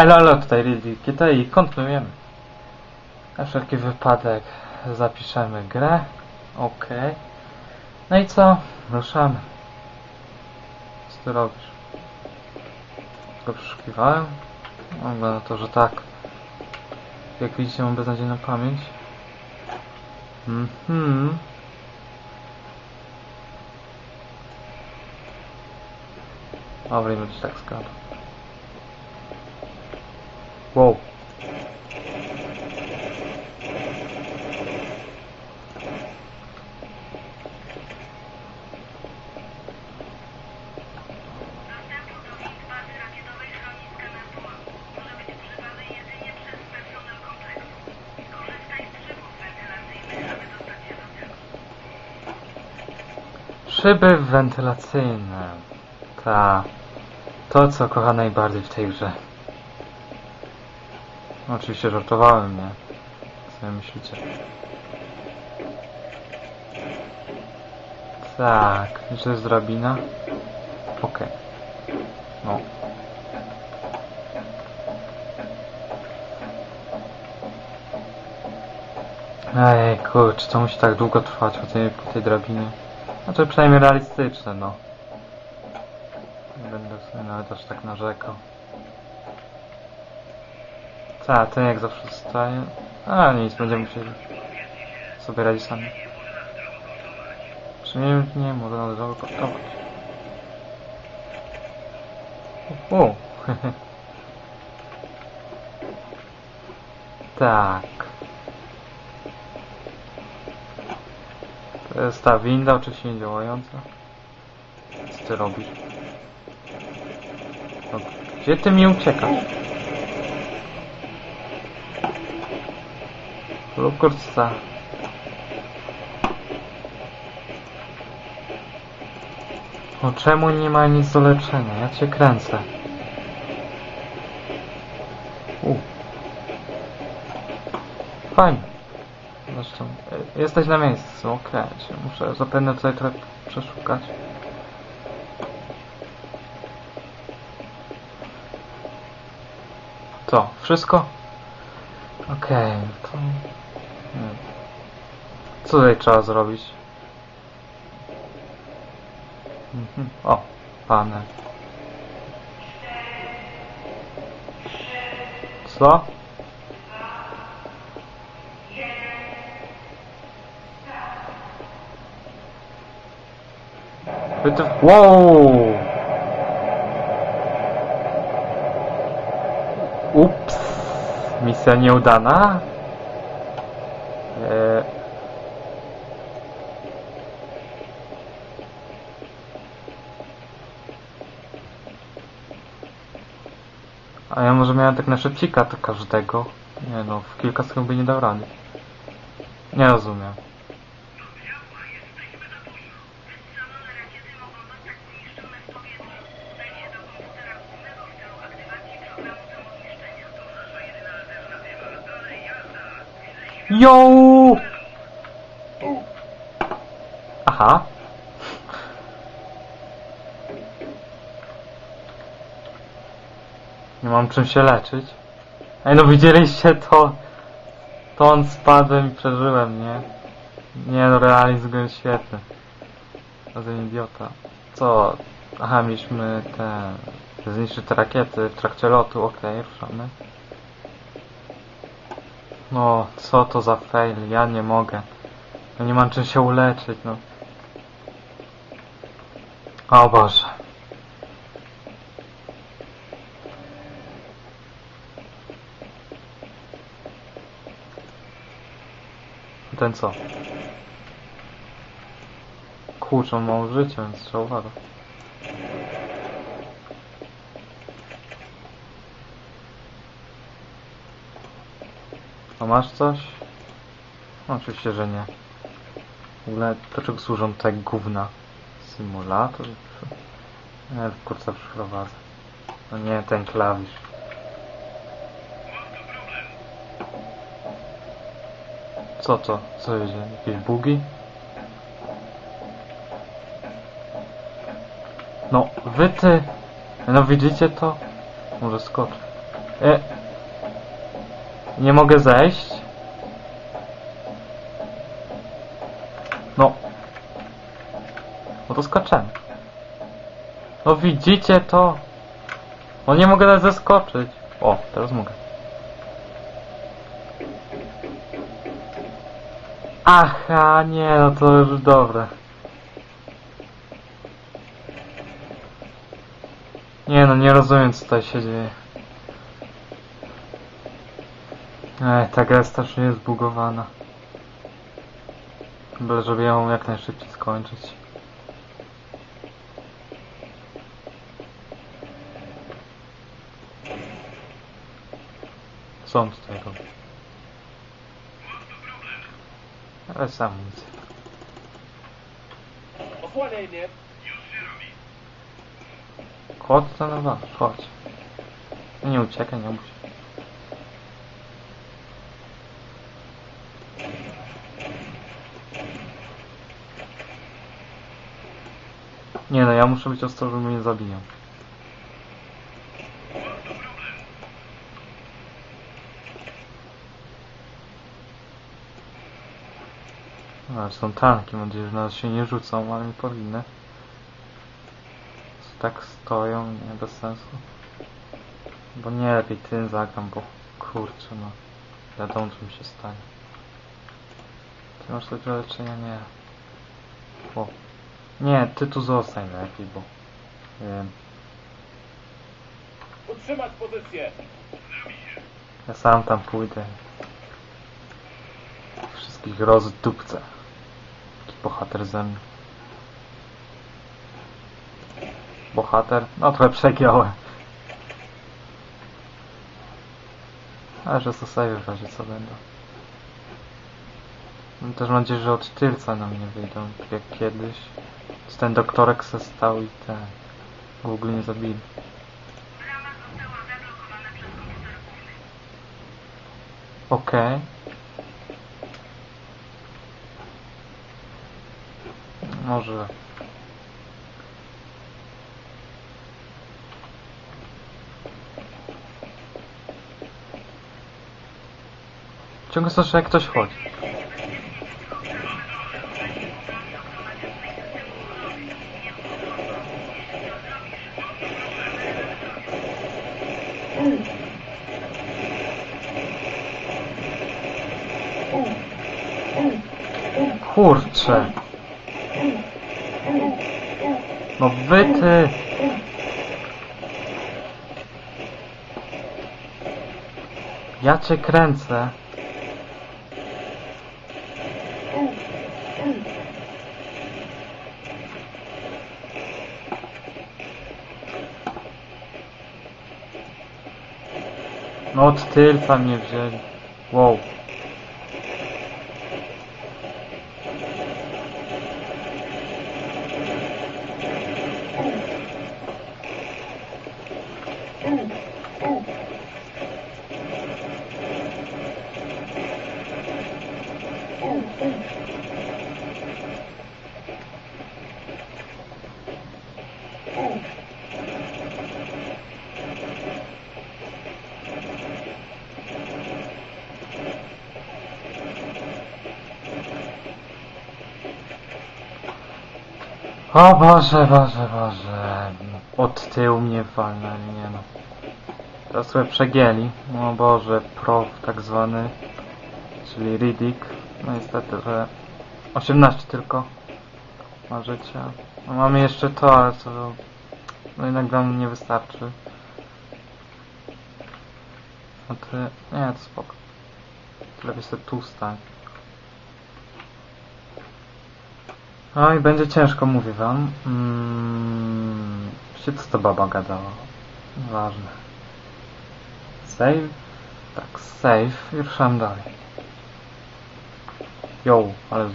Elo, elo, tutaj Ridikita i kontynuujemy. Na wszelki wypadek zapiszemy grę. Ok. No i co? Ruszamy. Co ty robisz? Go przeszukiwałem? Wygląda to, że tak. Jak widzicie mam beznadziejną pamięć. Mhm. Dobra, nie będzie tak skradł. Wow. Szyby wentylacyjne. Ta. To, co kocha najbardziej w tej grze. Oczywiście żartowałem, nie? Co myślicie? Tak. I to jest drabina? Okej. No. Ej, kurczę, to musi tak długo trwać chodzenie po tej drabinie. Znaczy przynajmniej realistyczne, no. Nie będę sobie nawet aż tak narzekał. Ta, ten jak zawsze zostaje. A, nic, będziemy musieli sobie radzić sami. Przynajmniej nie, może należało kosztować. U, Tak. To jest ta winda, oczywiście nie działająca. Co ty robisz? No, gdzie ty mi uciekasz? Lukurca. No czemu nie ma nic do leczenia? Ja cię kręcę. U. Fajnie. Zresztą, e, jesteś na miejscu, okej. Okay. Muszę zapewne tutaj trochę przeszukać. To, wszystko? Okej, to... Co tutaj trzeba zrobić? Mhm. O, panel. Co? Wyty... Wow! Ups! Misja nieudana? A ja może miałem tak na szybcika to każdego. Nie no, w kilka sekund by nie dał rady. Nie rozumiem. Wystrzelone rakiety mam czym się leczyć. Ej, no widzieliście to? To on spadłem i przeżyłem, nie? Nie no, realizm go świetny. Żaden idiota. Co? Aha, mieliśmy te... Zniszczyć te rakiety w trakcie lotu, okej, ruszamy. No, co to za fail? Ja nie mogę. Ja nie mam czym się uleczyć, no. O Boże. Ten co? Kurczę, on mało życia, więc trzeba uważać. A masz coś? No, oczywiście, że nie. W ogóle, do czego służą te gówna? Symulator? Nie, kurczę, przeprowadzę. No nie, ten klawisz. Co to? Co jest? Jakieś bugi? No, wy ty! No widzicie to? Może skocz. E, nie mogę zejść. No. No to skaczemy. No widzicie to? No nie mogę nawet zeskoczyć. O, teraz mogę. Aha, nie, no to już dobre. Nie no, nie rozumiem co tutaj się dzieje. Ej, ta gra jest strasznie zbugowana. Byle żeby ją jak najszybciej skończyć. On tutaj mnie! Chodź was, chodź. Nie uciekaj, nie bój się. Nie no, ja muszę być ostrożny, bo mnie zabiją. No, są tanki, mam nadzieję, że na nas się nie rzucą, ale mi powinny. Tak stoją, nie, bez sensu. Bo nie lepiej tym zagram, bo kurczę no. Wiadomo co mi się stanie. Ty masz do leczenia? Nie. O. Nie, ty tu zostań lepiej, bo... Wiem. Utrzymać pozycję! Ja sam tam pójdę. Wszystkich rozdupcę. Bohater ze mnie. Bohater? No trochę przegiąłem. Ale że sobie w razie co będą. Mam też nadzieję, że od tylca na mnie wyjdą, jak kiedyś. Z ten doktorek se stał i ten. W ogóle nie zabili. Brama została Może. Ciągle słyszę jak ktoś chodzi. Kurczę. No wy ty. Ja cię kręcę. No od tylca mnie wzięli. Wow. O Boże, Boże, Boże. Od tyłu mnie walnęli, nie no. Teraz sobie przegięli. O Boże, prof tak zwany. Czyli Riddick. No niestety, że 18 tylko ma życia. No mamy jeszcze to, ale co... No jednak nam nie wystarczy. No ty... Nie, to spoko. Lepiej sobie tu stań. I będzie ciężko, mówię wam. Mm, co to baba gadała? Ważne. Save? Tak, save. I ruszam dalej. Yo, ale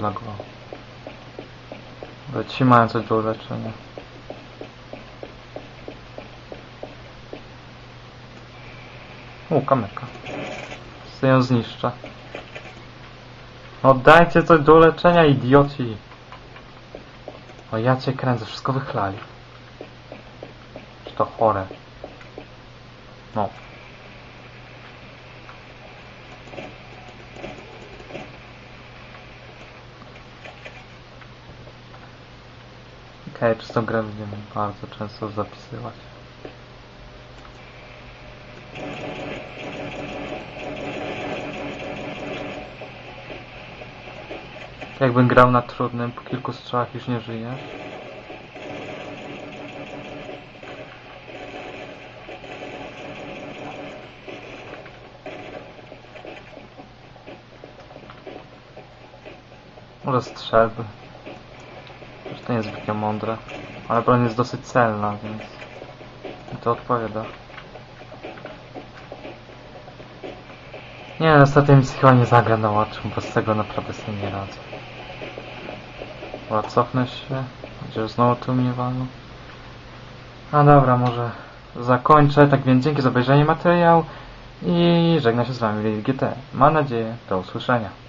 mają coś do leczenia. U, kamerka. Chcę ją zniszczę. No dajcie coś do leczenia, idioci! No ja cię kręcę, wszystko wychlali. Czy to chore? No. Okej, okay, czy tą grę będziemy bardzo często zapisywać. Jakbym grał na trudnym, po kilku strzałach już nie żyjesz. Może strzelby. Też to nie jest zbytnio mądre. Ale broń jest dosyć celna, więc mi to odpowiada. Nie, ostatnia misja chyba nie zagra na łatwym, bo z tego naprawdę sobie nie radzę. Chyba cofnę się, chociaż znowu tu mnie walną. A dobra, może zakończę. Tak więc dzięki za obejrzenie materiału i żegna się z Wami GT. Mam nadzieję, do usłyszenia.